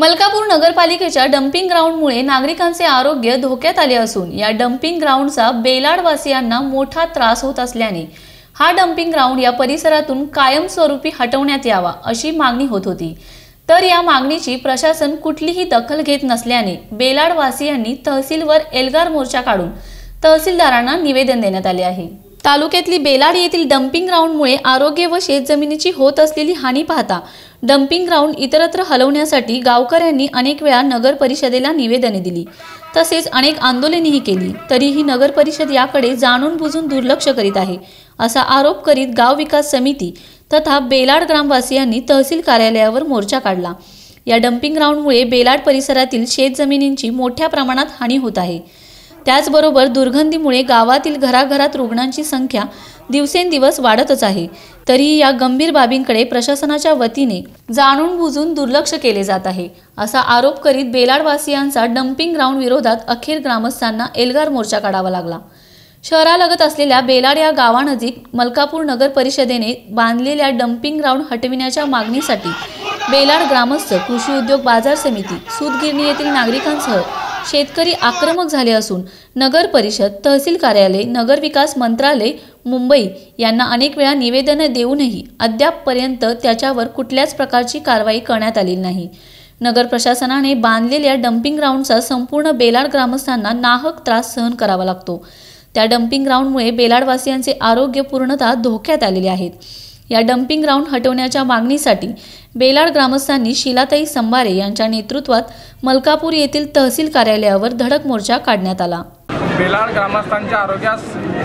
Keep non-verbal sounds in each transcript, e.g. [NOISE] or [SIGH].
मलकापूर नगरपालिकेच्या डम्पिंग ग्राउंडमुळे नागरिकांचे आरोग्य धोक्यात आले असून या डम्पिंग ग्राउंडचा बेलाडवासियांना मोठा त्रास होत असल्याने हा डम्पिंग ग्राउंड या परिसरातून कायमस्वरूपी हटवण्यात यावा अशी मागणी होत होती. तर या मागणीची प्रशासन कुठलीही दखल घेत नसल्याने बेलाडवासियांनी तहसीलवर एल्गार मोर्चा काढून तहसीलदारांना निवेदन देण्यात आले आहे. तालुक्यातली बेलाड येथील डम्पिंग ग्राउंडमुळे आरोग्य व शेतजमिनीची होत असलेली हानी पाहता डम्पिंग ग्राउंड इतरत्र हलवण्यासाठी गावकऱ्यांनी अनेक वेळा नगर परिषदेला निवेदने दिली. तसेच अनेक आंदोलनेही केली. तरीही नगर परिषद याकडे जाणून बुजून दुर्लक्ष करीत आहे असा आरोप करीत गाव विकास समिती तथा बेलाड ग्रामवासियांनी तहसील कार्यालयावर मोर्चा काढला. या डम्पिंग ग्राउंडमुळे बेलाड परिसरातील शेतजमिनींची मोठ्या प्रमाणात हानी होत आहे. त्याचबरोबर दुर्गंधीमुळे गावातील घराघरात रुग्णांची संख्या दिवसेंदिवस वाढतच आहे. तरीही या गंभीर बाबींकडे प्रशासनाच्या वतीने जाणून बुजून दुर्लक्ष केले जात आहे असा आरोप करीत बेलाडवासियांचा डम्पिंग ग्राउंड विरोधात अखेर ग्रामस्थांना एल्गार मोर्चा काढावा लागला. शहरालगत असलेल्या बेलाड या गावानजीक मलकापूर नगर परिषदेने बांधलेल्या डम्पिंग ग्राउंड हटविण्याच्या मागणीसाठी बेलाड ग्रामस्थ कृषी उद्योग बाजार समिती सूतगिरणी येथील नागरिकांसह शेतकरी आक्रमक झाले असून नगर परिषद तहसील कार्यालय नगर विकास मंत्रालय मुंबई यांना अनेक वेळा निवेदनं देऊनही अद्यापपर्यंत त्याच्यावर कुठल्याच प्रकारची कारवाई करण्यात आलेली नाही. नगर प्रशासनाने बांधलेल्या डम्पिंग ग्राउंडचा संपूर्ण बेलाड ग्रामस्थांना नाहक त्रास सहन करावा लागतो. त्या डम्पिंग ग्राउंडमुळे बेलाडवासियांचे आरोग्य पूर्णतः धोक्यात आलेले आहेत. या डम्पिंग ग्राउंड हटवण्याच्या मागणीसाठी बेलाड ग्रामस्थांनी शिलाताई संभारे यांच्या नेतृत्वात मलकापूर येथील तहसील कार्यालयावर धडक मोर्चा काढण्यात आला. बेलाड ग्रामस्थांच्या आरोग्यास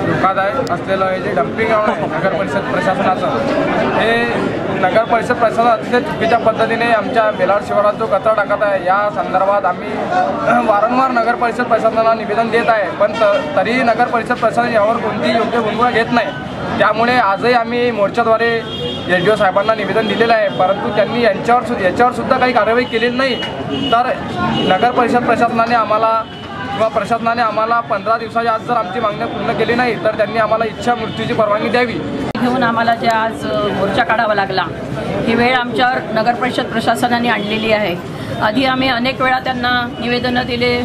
धोकादायक असलेलं हे जे डम्पिंग ग्राउंड आहे नगर परिषद प्रशासनाचं हे नगर परिषद प्रशासन अतिशय चुकीच्या पद्धतीने आमच्या बेलाड शिवारात जो कचरा टाकत आहे या संदर्भात आम्ही [CLEARS THROAT] वारंवार नगर परिषद प्रशासनाला निवेदन देत आहे. पण तरीही नगर परिषद प्रशासन यावर कोणतीही योग्य भूमिका घेत नाही. त्यामुळे आजही आम्ही मोर्चाद्वारे एच डी ओ साहेबांना निवेदन दिलेलं आहे. परंतु त्यांनी यांच्यावर सु याच्यावर सुद्धा काही कार्यवाही केलेली नाही. तर नगर परिषद प्रशासनाने आम्हाला किंवा प्रशासनाने आम्हाला पंधरा दिवसाच्या आज जर आमची मागणी पूर्ण केली नाही तर त्यांनी आम्हाला इच्छा मृत्यूची परवानगी द्यावी. घेऊन आम्हाला जे आज मोर्चा काढावा लागला ही वेळ आमच्यावर नगर परिषद प्रशासनाने आणलेली आहे. आधी आम्ही अनेक वेळा त्यांना निवेदनं दिले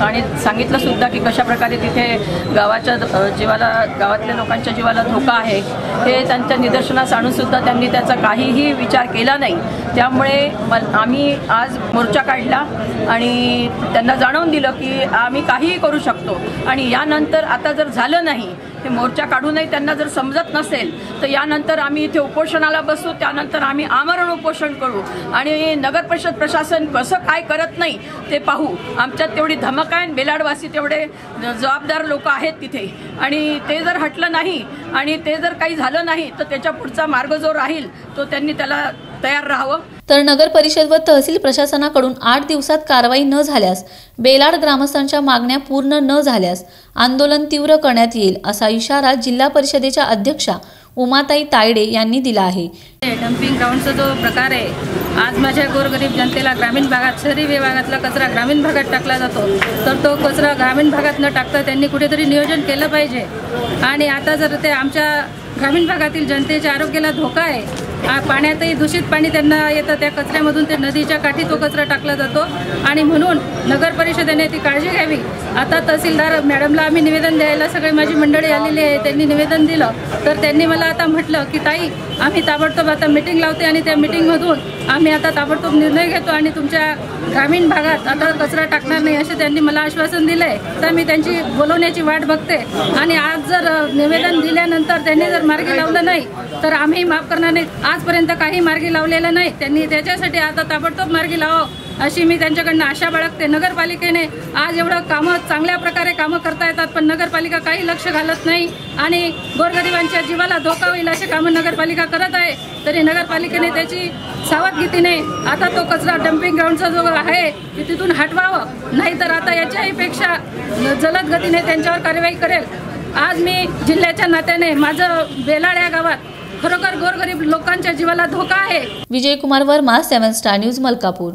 आणि सांगितलं सुद्धा की कशा प्रकारे तिथे गावाच्या जीवाला गावातल्या लोकांच्या जीवाला धोका आहे हे त्यांच्या निदर्शनास आणूनसुद्धा त्यांनी त्याचा काहीही विचार केला नाही. त्यामुळे आम्ही आज मोर्चा काढला आणि त्यांना जाणवून दिलं की आम्ही काहीही करू शकतो. आणि यानंतर आता जर झालं नाही हे मोर्चा काढूनही त्यांना जर समजत नसेल तर यानंतर आम्ही इथे उपोषणाला बसू त्यानंतर आम्ही आमरण उपोषण करू. आणि नगर परिषद प्रशासन कसं काय करत नाही ते पाहू. आमच्यात तेवढी धमक आहे आणि बेलाडवासी तेवढे जबाबदार लोक आहेत तिथे. आणि ते जर हटलं नाही आणि ते जर काही झालं नाही तर त्याच्या पुढचा मार्ग जो राहील तो त्यांनी त्याला तयार राहावं. तर नगर परिषद व तहसील प्रशासनाकडून आठ दिवसात कारवाई न झाल्यास बेलाड ग्रामस्थांच्या मागण्या पूर्ण न झाल्यास आंदोलन तीव्र करण्यात येईल असा इशारा जिल्हा परिषदेच्या अध्यक्षा उमाताई तायडे यांनी दिला आहे. डम्पिंग ग्राउंडचा जो प्रकार आहे आज माझ्या गोरगरीब जनतेला ग्रामीण भागात शहरी विभागातला कचरा ग्रामीण भागात टाकला जातो. तर तो कचरा ग्रामीण भागात न टाकता त्यांनी कुठेतरी नियोजन केलं पाहिजे. आणि आता जर ते आमच्या ग्रामीण भागातील जनतेच्या आरोग्याला धोका आहे आ, पाण्यातही दूषित पाणी त्यांना येतं. त्या कचऱ्यामधून ते नदीच्या काठी तो कचरा टाकला जातो. आणि म्हणून नगर परिषदेने ती काळजी घ्यावी. आता तहसीलदार मॅडमला आम्ही निवेदन द्यायला सगळी माझी मंडळी आलेली आहे. त्यांनी निवेदन दिलं. तर त्यांनी मला आता म्हटलं की ताई आम्ही ताबडतोब आता मिटिंग लावते आणि त्या मिटिंगमधून आम्ही आता ताबडतोब निर्णय घेतो आणि तुमच्या ग्रामीण भागात आता कचरा टाकणार नाही असे त्यांनी मला आश्वासन दिलं आहे तर मी त्यांची बोलवण्याची वाट बघते. आणि आज जर निवेदन दिल्यानंतर त्यांनी जर मार्गी लावलं नाही तर आम्ही माफ करणार नाही. आजपर्यंत काही मार्गी लावलेला नाही. त्यांनी त्याच्यासाठी आता ताबडतोब मार्गी लावावं अशी मी त्यांच्याकडनं आशा बाळगते. नगरपालिकेने आज एवढं कामं चांगल्या प्रकारे कामं करता येतात पण नगरपालिका काही लक्ष घालत नाही आणि गोरगरिबांच्या जीवाला धोका होईल असे कामं नगरपालिका करत आहे. तरी नगरपालिकेने त्याची सावधगिरीने आता तो कचरा डम्पिंग ग्राउंडचा जो आहे ते तिथून हटवावं. नाहीतर आता याच्याही पेक्षा जलद गतीने त्यांच्यावर कारवाई करेल. आज मी जिल्ह्याच्या नात्याने माझं बेलाड या गावात खरोखर गोरगरीब लोकांच्या जीवाला धोका आहे. Vijaykumar Varma seven star news Malkapur.